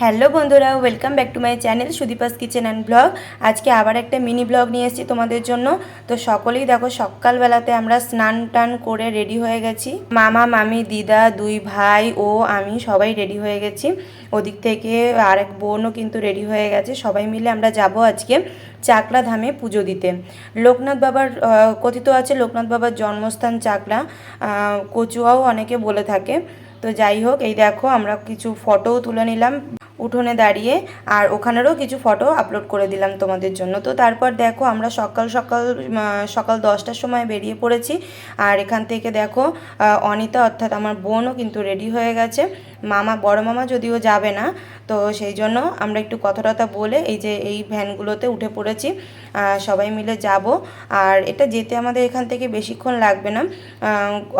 Hello বন্ধুরা welcome back to my channel Sudipa's kitchen and blog আজকে আবার একটা মিনি ব্লগ নিয়ে এসেছি তোমাদের জন্য। তো সকলেই দেখো, সকালবেলাতে আমরা স্নান টান করে রেডি হয়ে গেছি। মামা, মামি, দিদা, দুই ভাই, ও, আমি সবাই রেডি হয়ে গেছি। ওদিক থেকে আরেক বোনও কিন্তু রেডি হয়ে গেছে। সবাই মিলে আমরা যাব আজকে চাকলা ধামে পুজো দিতে। লোকনাথ বাবার কথিত আছে লোকনাথ বাবার জন্মস্থান চাকলা। কচুয়াও অনেকে বলে থাকে। তো যাই হোক, এই দেখো, আমরা কিছু ফটোও তুলে নিলাম। উঠোনে দাঁড়িয়ে আর ওখানেরও কিছু ফটো আপলোড করে দিলাম তোমাদের জন্য। তো তারপর দেখো আমরা সকাল সকাল সকাল দশটার সময় বেরিয়ে পড়েছি। আর এখান থেকে দেখো অনিতা অর্থাৎ আমার বোনও কিন্তু রেডি হয়ে গেছে। মামা, বড় মামা যদিও যাবে না, তো সেই জন্য আমরা একটু কথা টথা বলে এই যে এই ভ্যানগুলোতে উঠে পড়েছি সবাই মিলে যাব। আর এটা যেতে আমাদের এখান থেকে বেশিক্ষণ লাগবে না।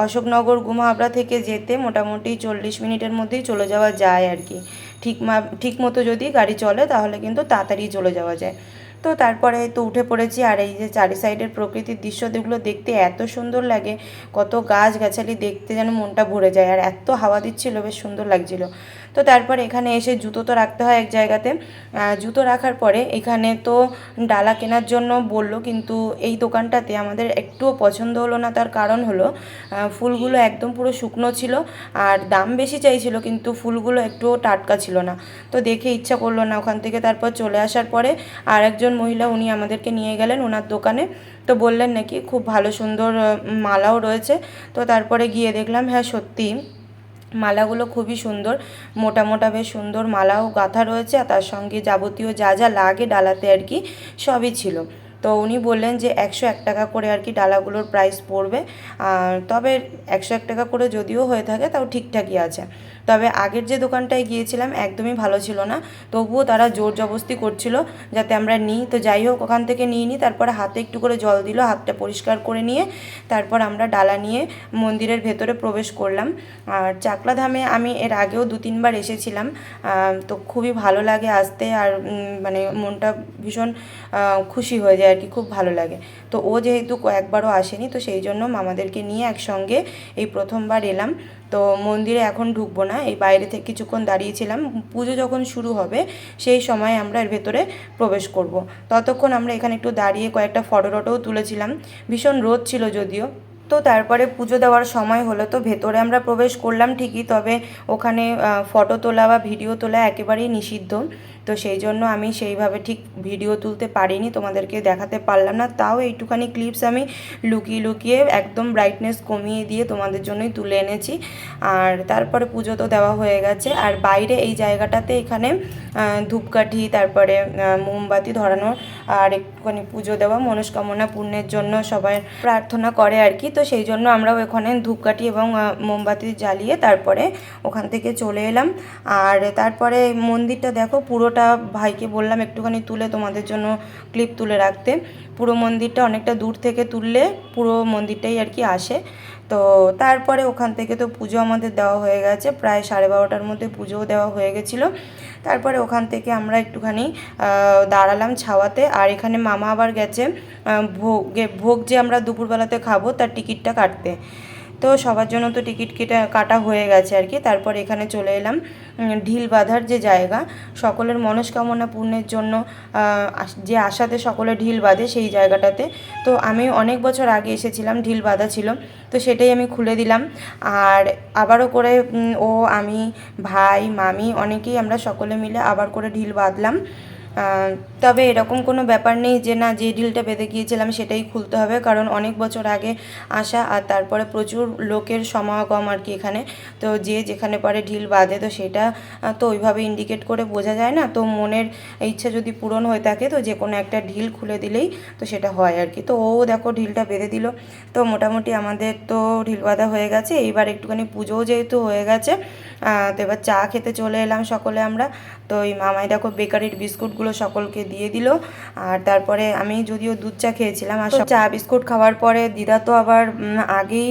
অশোকনগর গুমাহাবড়া থেকে যেতে মোটামুটি চল্লিশ মিনিটের মধ্যেই চলে যাওয়া যায় আর কি। ঠিক ঠিক মতো যদি গাড়ি চলে তাহলে কিন্তু তাড়াতাড়ি চলে যাওয়া যায়। তো তারপরে তো উঠে পড়েছি আর এই যে চারি সাইডের প্রকৃতির দৃশ্য যেগুলো দেখতে এত সুন্দর লাগে, কত গাছ গাছালি দেখতে যেন মনটা ভরে যায়। আর এত হাওয়া দিচ্ছিল, বেশ সুন্দর লাগছিল। তো তারপর এখানে এসে জুতো তো রাখতে হয় এক জায়গাতে। জুতো রাখার পরে এখানে তো ডালা কেনার জন্য বলল, কিন্তু এই দোকানটাতে আমাদের একটুও পছন্দ হলো না। তার কারণ হলো ফুলগুলো একদম পুরো শুকনো ছিল আর দাম বেশি চাইছিল, কিন্তু ফুলগুলো একটুও টাটকা ছিল না। তো দেখে ইচ্ছা করল না ওখান থেকে। তারপর চলে আসার পরে আর একজন মহিলা উনি আমাদেরকে নিয়ে গেলেন ওনার দোকানে। তো বললেন নাকি খুব ভালো সুন্দর মালাও রয়েছে। তো তারপরে গিয়ে দেখলাম হ্যাঁ সত্যি মালাগুলো খুবই সুন্দর, মোটা মোটা বেশ সুন্দর মালাও গাঁথা রয়েছে আর তার সঙ্গে যাবতীয় যা যা লাগে ডালাতে আর কি সবই ছিল। তো উনি বললেন যে একশো এক টাকা করে আর কি ডালাগুলোর প্রাইস পড়বে। আর তবে একশো এক টাকা করে যদিও হয়ে থাকে, তাও ঠিকঠাকই আছে। তবে আগের যে দোকানটায় গিয়েছিলাম একদমই ভালো ছিল না। তবুও তারা জোর জবস্তি করছিল যাতে আমরা নিই। তো যাই হোক, ওখান থেকে নিয়ে নিই। তারপরে হাতে একটু করে জল দিল, হাতটা পরিষ্কার করে নিয়ে তারপর আমরা ডালা নিয়ে মন্দিরের ভেতরে প্রবেশ করলাম। আর চাকলা ধামে আমি এর আগেও দু তিনবার এসেছিলাম। তো খুবই ভালো লাগে আসতে আর মানে মনটা ভীষণ খুশি হয়ে যায় আর কি, খুব ভালো লাগে। তো ও যেহেতু কয়েকবারও আসেনি, তো সেই জন্য মামাদেরকে নিয়ে একসঙ্গে এই প্রথমবার এলাম। তো মন্দিরে এখন ঢুকবো না, এই বাইরে থেকে কিছুক্ষণ দাঁড়িয়েছিলাম, পুজো যখন শুরু হবে সেই সময় আমরা এর ভেতরে প্রবেশ করব। ততক্ষণ আমরা এখানে একটু দাঁড়িয়ে কয়েকটা ফটো টটোও তুলেছিলাম, ভীষণ রোদ ছিল যদিও তো তারপরে পুজো দেওয়ার সময় হলো তো ভেতরে আমরা প্রবেশ করলাম ঠিকই, তবে ওখানে ফটো তোলা বা ভিডিও তোলা একেবারেই নিষিদ্ধ তো সেই জন্য আমি সেইভাবে ঠিক ভিডিও তুলতে পারিনি, তোমাদেরকে দেখাতে পারলাম না। তাও এইটুখানি ক্লিপস আমি লুকিয়ে লুকিয়ে একদম ব্রাইটনেস কমিয়ে দিয়ে তোমাদের জন্যই তুলে এনেছি। আর তারপরে পুজো তো দেওয়া হয়ে গেছে। আর বাইরে এই জায়গাটাতে এখানে ধূপকাঠি, তারপরে মোমবাতি ধরানো আর একটুখানি পুজো দেওয়া, মনস্কামনা পূর্ণের জন্য সবাই প্রার্থনা করে আর কি। তো সেই জন্য আমরাও ওখানে ধূপকাঠি এবং মোমবাতি জ্বালিয়ে তারপরে ওখান থেকে চলে এলাম। আর তারপরে মন্দিরটা দেখো, পুরোটা ভাইকে বললাম একটুখানি তুলে তোমাদের জন্য ক্লিপ তুলে রাখতে। পুরো মন্দিরটা অনেকটা দূর থেকে তুললে পুরো মন্দিরটাই আর কি আসে। তো তারপরে ওখান থেকে তো পুজো আমাদের দেওয়া হয়ে গেছে, প্রায় সাড়ে বারোটার মধ্যে পুজোও দেওয়া হয়ে গেছিল। তারপরে ওখান থেকে আমরা একটুখানি দাঁড়ালাম ছাওয়াতে। আর এখানে মামা আবার গেছে ভোগ ভোগে যে আমরা দুপুরবেলাতে খাব তার টিকিটটা কাটতে। তো সবার জন্য তো টিকিট কেটে, কাটা হয়ে গেছে আর কি। তারপর এখানে চলে এলাম ঢিল বাঁধার যে জায়গা। সকলের মনস্কামনা পূর্ণের জন্য যে আশাতে সকলে ঢিল বাঁধে সেই জায়গাটাতে। তো আমি অনেক বছর আগে এসেছিলাম, ঢিল বাঁধা ছিল। তো সেটাই আমি খুলে দিলাম। আর আবারও করে ও, আমি, ভাই, মামি অনেকেই আমরা সকলে মিলে আবার করে ঢিল বাঁধলাম। তবে এরকম কোনো ব্যাপার নেই যে না, যে ঢিলটা বেঁধে গিয়েছিলাম সেটাই খুলতে হবে, কারণ অনেক বছর আগে আসা আর তারপরে প্রচুর লোকের সমাগম আর কি এখানে। তো যে যেখানে পারে ঢিল বাঁধে, তো সেটা তো ওইভাবে ইন্ডিকেট করে বোঝা যায় না। তো মনের ইচ্ছা যদি পূরণ হয়ে থাকে, তো যে কোনো একটা ঢিল খুলে দিলেই তো সেটা হয় আর কি। তো ও দেখো ঢিলটা বেঁধে দিল। তো মোটামুটি আমাদের তো ঢিল বাঁধা হয়ে গেছে। এইবার একটুখানি পুজোও যেহেতু হয়ে গেছে তো এবার চা খেতে চলে এলাম সকলে আমরা। তো এই মামাই দেখো বেকারির বিস্কুটগুলো সকলকে দিয়ে দিল। আর তারপরে আমি যদিও দুধ চা খেয়েছিলাম, আর চা, বিস্কুট খাওয়ার পরে দিদা তো আবার আগেই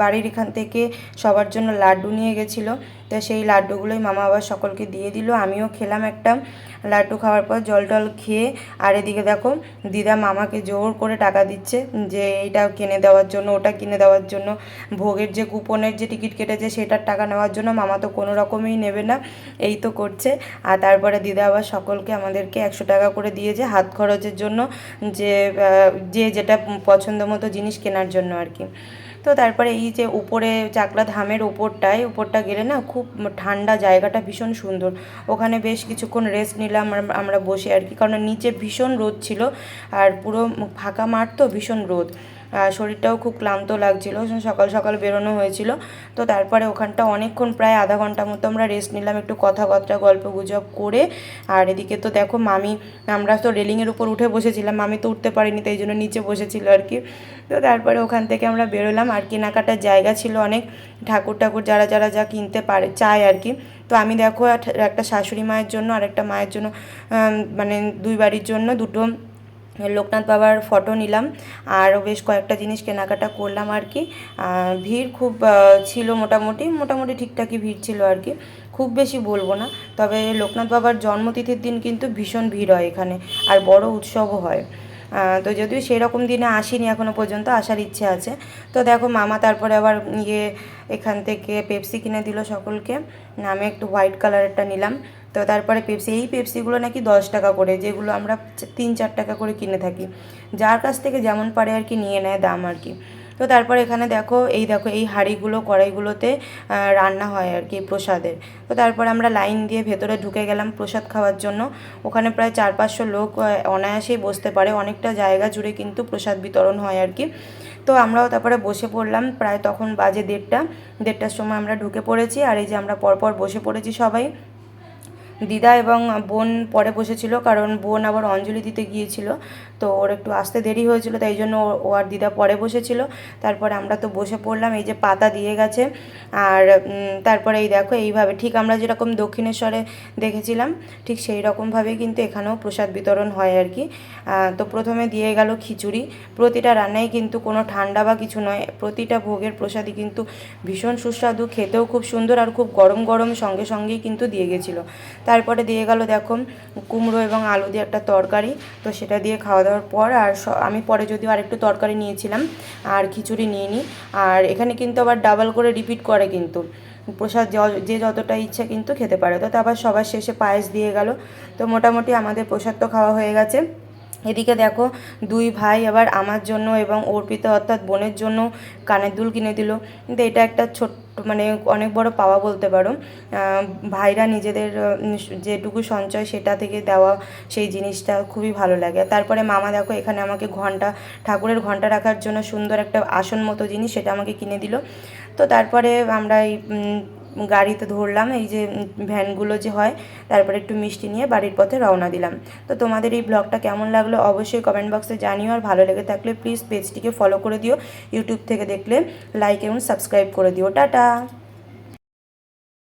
বাড়ির এখান থেকে সবার জন্য লাড্ডু নিয়ে গেছিল। তো সেই লাড্ডুগুলোই মামা আবার সকলকে দিয়ে দিল। আমিও খেলাম একটা লাড্ডু খাওয়ার পর জল টল খেয়ে, আর এদিকে দেখো দিদা মামাকে জোর করে টাকা দিচ্ছে যে এইটা কিনে দেওয়ার জন্য, ওটা কিনে দেওয়ার জন্য। ভোগের যে কুপনের যে টিকিট কেটেছে সেটার টাকা নেওয়ার জন্য মামা তো কোনো রকমই নেবে না, এই তো করছে। আর তারপরে দিদা আবার সকলকে আমাদেরকে একশো টাকা করে দিয়েছে হাত খরচের জন্য যে যে যেটা পছন্দ মতো জিনিস কেনার জন্য আর কি। তো তারপরে এই যে উপরে চাকলা ধামের উপরটায়, উপরটা গেলে না খুব ঠান্ডা জায়গাটা ভীষণ সুন্দর। ওখানে বেশ কিছুক্ষণ রেস্ট নিলাম আমরা বসে আর কি, কারণ নিচে ভীষণ রোদ ছিল আর পুরো ফাঁকা মাঠ তো ভীষণ রোদ। শরীরটাও খুব ক্লান্ত লাগছিল, সকাল সকাল বেরোনো হয়েছিল। তো তারপরে ওখানটা অনেকক্ষণ প্রায় আধা ঘণ্টা মতো আমরা রেস্ট নিলাম, একটু কথাবার্তা, গল্প গুজব করে। আর এদিকে তো দেখো মামি, আমরা তো রেলিংয়ের উপর উঠে বসেছিলাম, মামি তো উঠতে পারিনি, তাই জন্য নিচে বসেছিল আর কি। তো তারপরে ওখান থেকে আমরা বেরোলাম, আর কেনাকাটার জায়গা ছিল অনেক। ঠাকুর ঠাকুর যারা যারা যা কিনতে পারে, চায় আর কি। তো আমি দেখো এক- একটা শাশুড়ি মায়ের জন্য আর একটা মায়ের জন্য মানে দুই বাড়ির জন্য দুটো লোকনাথ বাবার ফটো নিলাম। আর বেশ কয়েকটা জিনিস কেনাকাটা করলাম আর কি। ভিড় খুব ছিল মোটামুটি মোটামুটি ঠিকঠাকই ভিড় ছিল আর কি। খুব বেশি বলব না। তবে লোকনাথ বাবার জন্মতিথির দিন কিন্তু ভীষণ ভিড় হয় এখানে। আর বড় উৎসবও হয়। তো যদিও সেই রকম দিনে আসিনি এখনও পর্যন্ত, আসার ইচ্ছে আছে। তো দেখো, মামা তারপরে আবার ইয়ে এখান থেকে পেপসি কিনে দিল সকলকে। আমি একটু হোয়াইট কালারেরটা নিলাম। তো তারপরে পেপসি এই পেপসিগুলো নাকি দশ টাকা করে, যেগুলো আমরা তিন চার টাকা করে কিনে থাকি। যার কাছ থেকে যেমন পারে আর কি, নিয়ে নেয় দাম আর কি। তো তারপর এখানে দেখো, এই দেখো, এই হাঁড়িগুলো, কড়াইগুলোতে রান্না হয় আর কি প্রসাদের। তো তারপর আমরা লাইন দিয়ে ভেতরে ঢুকে গেলাম প্রসাদ খাওয়ার জন্য। ওখানে প্রায় চার পাঁচশো লোক অনায়াসেই বসতে পারে। অনেকটা জায়গা জুড়ে কিন্তু প্রসাদ বিতরণ হয় আর কি। তো আমরাও তারপরে বসে পড়লাম। প্রায় তখন বাজে দেড়টা। দেড়টার সময় আমরা ঢুকে পড়েছি। আর এই যে আমরা পরপর বসে পড়েছি সবাই। দিদা এবং বোন পরে বসেছিল, কারণ বোন আবার অঞ্জলি দিতে গিয়েছিল। তো ওর একটু আসতে দেরি হয়েছিল, তাই জন্য ও- আর দিদা পরে বসেছিল। তারপরে আমরা তো বসে পড়লাম, এই যে পাতা দিয়ে গেছে। আর তারপরে এই দেখো, এইভাবে ঠিক আমরা যেরকম দক্ষিণেশ্বরে দেখেছিলাম, ঠিক সেই রকমভাবেই কিন্তু এখানেও প্রসাদ বিতরণ হয় আর কি। তো প্রথমে দিয়ে গেল খিচুড়ি। প্রতিটা রান্নাই কিন্তু কোনো ঠান্ডা বা কিছু নয়, প্রতিটা ভোগের প্রসাদই কিন্তু ভীষণ সুস্বাদু, খেতেও খুব সুন্দর আর খুব গরম গরম সঙ্গে সঙ্গেই কিন্তু দিয়ে গেছিল। তারপরে দিয়ে গেল দেখো কুমড়ো এবং আলু দিয়ে একটা তরকারি। তো সেটা দিয়ে খাওয়া দাওয়ার পর আর আমি পরে যদিও আরেকটু তরকারি নিয়েছিলাম, আর খিচুড়ি নিয়ে নিই আর এখানে কিন্তু আবার ডাবল করে রিপিট করে কিন্তু। প্রসাদ য- যে যতটা ইচ্ছা কিন্তু খেতে পারে। তো আবার সবার শেষে পায়েস দিয়ে গেল। তো মোটামুটি আমাদের প্রসাদ তো খাওয়া হয়ে গেছে। এদিকে দেখো দুই ভাই আবার আমার জন্য এবং অর্পিতা অর্থাৎ বোনের জন্য কানের দুল কিনে দিল। কিন্তু এটা একটা ছোট্ট মানে অনেক বড় পাওয়া বলতে পারো। ভাইরা নিজেদের যেটুকু সঞ্চয় সেটা থেকে দেওয়া সেই জিনিসটা খুবই ভালো লাগে। তারপরে মামা দেখো, এখানে আমাকে ঘণ্টা, ঠাকুরের ঘণ্টা রাখার জন্য সুন্দর একটা আসন মতো জিনিস সেটা আমাকে কিনে দিল। তো তারপরে আমরা এই গাড়িতে ধরলাম, এই যে ভ্যানগুলো যে হয়, তারপরে একটু মিষ্টি নিয়ে বাড়ির পথে রওনা দিলাম। তো তোমাদের এই ব্লগটা কেমন লাগল অবশ্যই কমেন্ট বক্সে জানিও, আর ভালো লেগে থাকলে প্লিজ পেজটিকে ফলো করে দিও ইউটিউব থেকে দেখলে লাইক এবং সাবস্ক্রাইব করে দিও। টাটা!